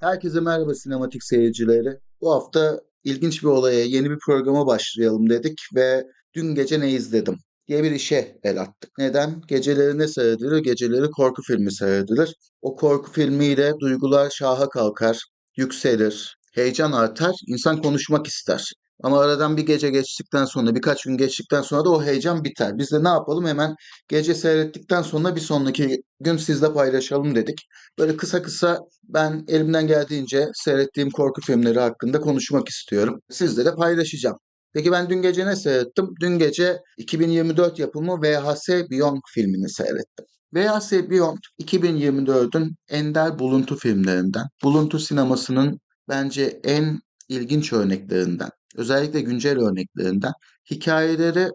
Herkese merhaba sinematik seyircileri. Bu hafta ilginç bir olaya, yeni bir programa başlayalım dedik ve dün gece ne izledim diye bir işe el attık. Neden? Geceleri ne seyredilir? Geceleri korku filmi seyredilir. O korku filmiyle duygular şaha kalkar, yükselir, heyecan artar, insan konuşmak ister. Ama aradan bir gece geçtikten sonra, birkaç gün geçtikten sonra da o heyecan biter. Biz de ne yapalım? Hemen gece seyrettikten sonra bir sonraki gün sizle paylaşalım dedik. Böyle kısa kısa ben elimden geldiğince seyrettiğim korku filmleri hakkında konuşmak istiyorum. Sizle de paylaşacağım. Peki ben dün gece ne seyrettim? Dün gece 2024 yapımı VHS Beyond filmini seyrettim. VHS Beyond 2024'ün ender buluntu filmlerinden. Buluntu sinemasının bence en ilginç örneklerinden. Özellikle güncel örneklerinden. Hikayeleri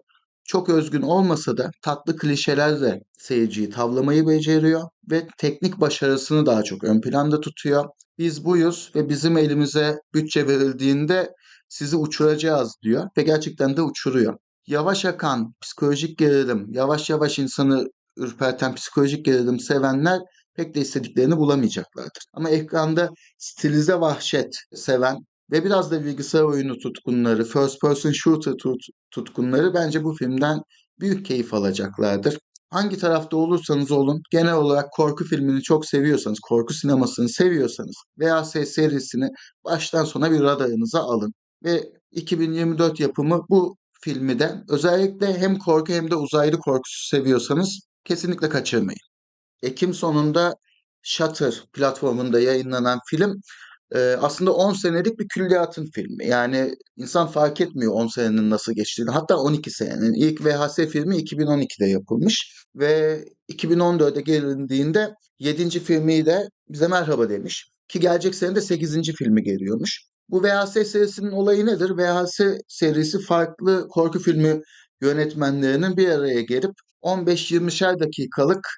çok özgün olmasa da tatlı klişelerle seyirciyi tavlamayı beceriyor ve teknik başarısını daha çok ön planda tutuyor. Biz buyuz ve bizim elimize bütçe verildiğinde sizi uçuracağız diyor ve gerçekten de uçuruyor. Yavaş akan psikolojik gerilim, yavaş yavaş insanı ürperten psikolojik gerilim sevenler pek de istediklerini bulamayacaklardır. Ama ekranda stilize vahşet seven ve biraz da bilgisayar oyunu tutkunları, first person shooter tut- tutkunları bence bu filmden büyük keyif alacaklardır. Hangi tarafta olursanız olun, genel olarak korku filmini çok seviyorsanız, korku sinemasını seviyorsanız veya serisini baştan sona bir radarınıza alın. Ve 2024 yapımı bu filmi de özellikle hem korku hem de uzaylı korkusu seviyorsanız kesinlikle kaçırmayın. Ekim sonunda Shutter platformunda yayınlanan film aslında 10 senelik bir külliyatın filmi. Yani insan fark etmiyor 10 senenin nasıl geçtiğini. Hatta 12 senenin. İlk VHS filmi 2012'de yapılmış ve 2014'e gelindiğinde 7. filmiyle bize merhaba demiş. Ki gelecek sene de 8. filmi geliyormuş. Bu VHS serisinin olayı nedir? VHS serisi farklı korku filmi yönetmenlerinin bir araya gelip 15-20'şer dakikalık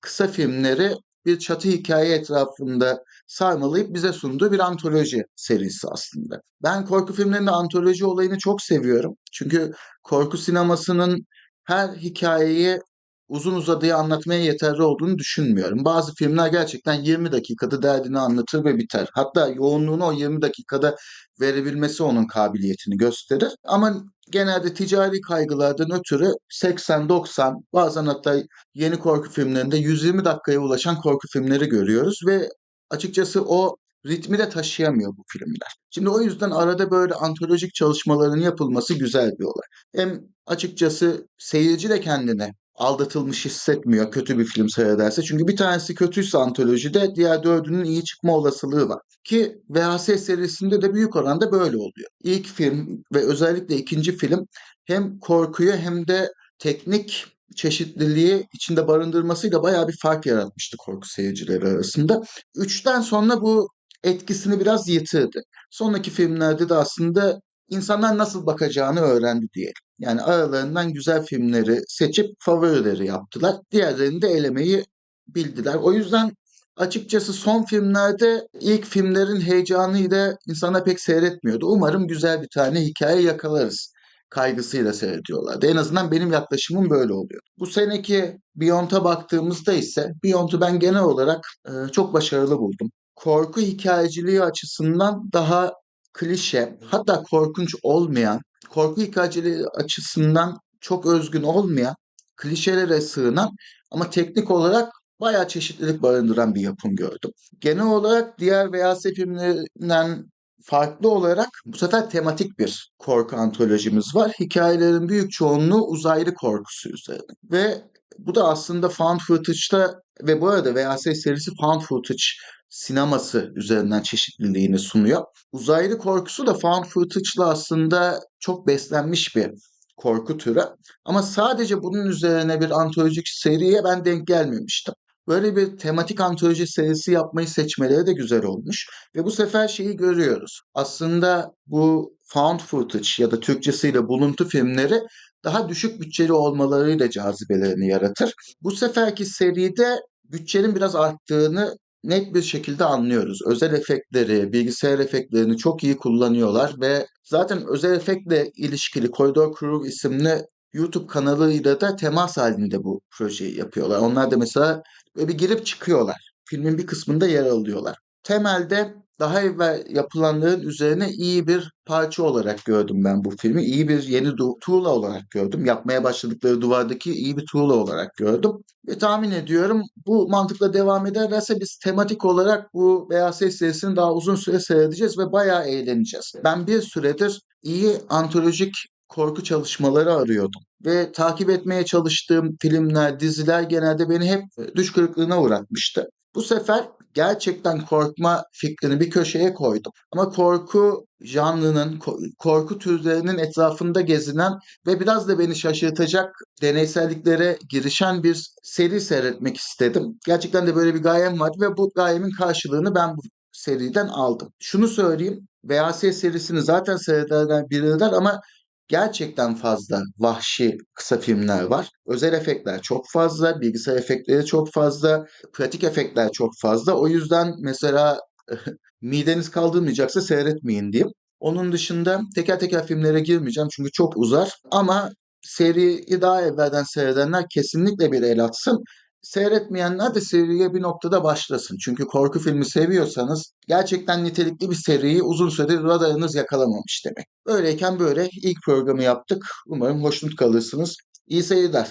kısa filmleri bir çatı hikaye etrafında sarmalayıp bize sunduğu bir antoloji serisi aslında. Ben korku filmlerinde antoloji olayını çok seviyorum. Çünkü korku sinemasının her hikayeyi uzun uzadıya anlatmaya yeterli olduğunu düşünmüyorum. Bazı filmler gerçekten 20 dakikada derdini anlatır ve biter. Hatta yoğunluğunu o 20 dakikada verebilmesi onun kabiliyetini gösterir. Ama genelde ticari kaygılardan ötürü 80-90 bazen hatta yeni korku filmlerinde 120 dakikaya ulaşan korku filmleri görüyoruz ve açıkçası o ritmi de taşıyamıyor bu filmler. Şimdi o yüzden arada böyle antolojik çalışmaların yapılması güzel bir olay. Hem açıkçası seyirci de kendine aldatılmış hissetmiyor kötü bir film seyrederse. Çünkü bir tanesi kötüyse antolojide diğer dördünün iyi çıkma olasılığı var. Ki VHS serisinde de büyük oranda böyle oluyor. İlk film ve özellikle ikinci film hem korkuyu hem de teknik çeşitliliği içinde barındırmasıyla bayağı bir fark yaratmıştı korku seyircileri arasında. Üçten sonra bu etkisini biraz yitirdi. Sonraki filmlerde de aslında insanlar nasıl bakacağını öğrendi diyelim. Yani aralarından güzel filmleri seçip favorileri yaptılar. Diğerlerini de elemeyi bildiler. O yüzden açıkçası son filmlerde ilk filmlerin heyecanıyla insana pek seyretmiyordu. Umarım güzel bir tane hikaye yakalarız kaygısıyla seyrediyorlardı. En azından benim yaklaşımım böyle oluyor. Bu seneki Beyond'a baktığımızda ise Beyond'u ben genel olarak e, çok başarılı buldum. Korku hikayeciliği açısından daha klişe, hatta korkunç olmayan, korku hikayeciliği açısından çok özgün olmayan, klişelere sığınan ama teknik olarak bayağı çeşitlilik barındıran bir yapım gördüm. Genel olarak diğer VHS filmlerinden farklı olarak bu sefer tematik bir korku antolojimiz var. Hikayelerin büyük çoğunluğu uzaylı korkusu üzerine. Ve bu da aslında found footage'da ve bu arada VHS serisi found footage sineması üzerinden çeşitliliğini sunuyor. Uzaylı korkusu da found footage'la aslında çok beslenmiş bir korku türü. Ama sadece bunun üzerine bir antolojik seriye ben denk gelmemiştim. Böyle bir tematik antoloji serisi yapmayı seçmeleri de güzel olmuş. Ve bu sefer şeyi görüyoruz. Aslında bu found footage ya da Türkçesiyle buluntu filmleri daha düşük bütçeli olmalarıyla cazibelerini yaratır. Bu seferki seride bütçenin biraz arttığını net bir şekilde anlıyoruz. Özel efektleri, bilgisayar efektlerini çok iyi kullanıyorlar ve zaten özel efektle ilişkili Corridor Crew isimli YouTube kanalıyla da temas halinde bu projeyi yapıyorlar. Onlar da mesela böyle bir girip çıkıyorlar. Filmin bir kısmında yer alıyorlar. Temelde daha evvel yapılanların üzerine iyi bir parça olarak gördüm ben bu filmi. İyi bir yeni tuğla olarak gördüm. Yapmaya başladıkları duvardaki iyi bir tuğla olarak gördüm. Ve tahmin ediyorum bu mantıkla devam ederlerse biz tematik olarak bu Beyaz Ses serisini daha uzun süre seyredeceğiz ve bayağı eğleneceğiz. Ben bir süredir iyi antolojik korku çalışmaları arıyordum. Ve takip etmeye çalıştığım filmler, diziler genelde beni hep düş kırıklığına uğratmıştı. Bu sefer gerçekten korkma fikrini bir köşeye koydum. Ama korku janrının, ko- korku türlerinin etrafında gezinen ve biraz da beni şaşırtacak deneyselliklere girişen bir seri seyretmek istedim. Gerçekten de böyle bir gayem vardı ve bu gayemin karşılığını ben bu seriden aldım. Şunu söyleyeyim, VHS serisini zaten seyredenler bilirler ama gerçekten fazla vahşi kısa filmler var. Özel efektler çok fazla, bilgisayar efektleri çok fazla, pratik efektler çok fazla. O yüzden mesela mideniz kaldırmayacaksa seyretmeyin diyeyim. Onun dışında teker teker filmlere girmeyeceğim çünkü çok uzar. Ama seriyi daha evvelden seyredenler kesinlikle bir el atsın. Seyretmeyenler de seriye bir noktada başlasın. Çünkü korku filmi seviyorsanız gerçekten nitelikli bir seriyi uzun süredir radarınız yakalamamış demek. Böyleyken böyle ilk programı yaptık. Umarım hoşnut kalırsınız. İyi seyirler.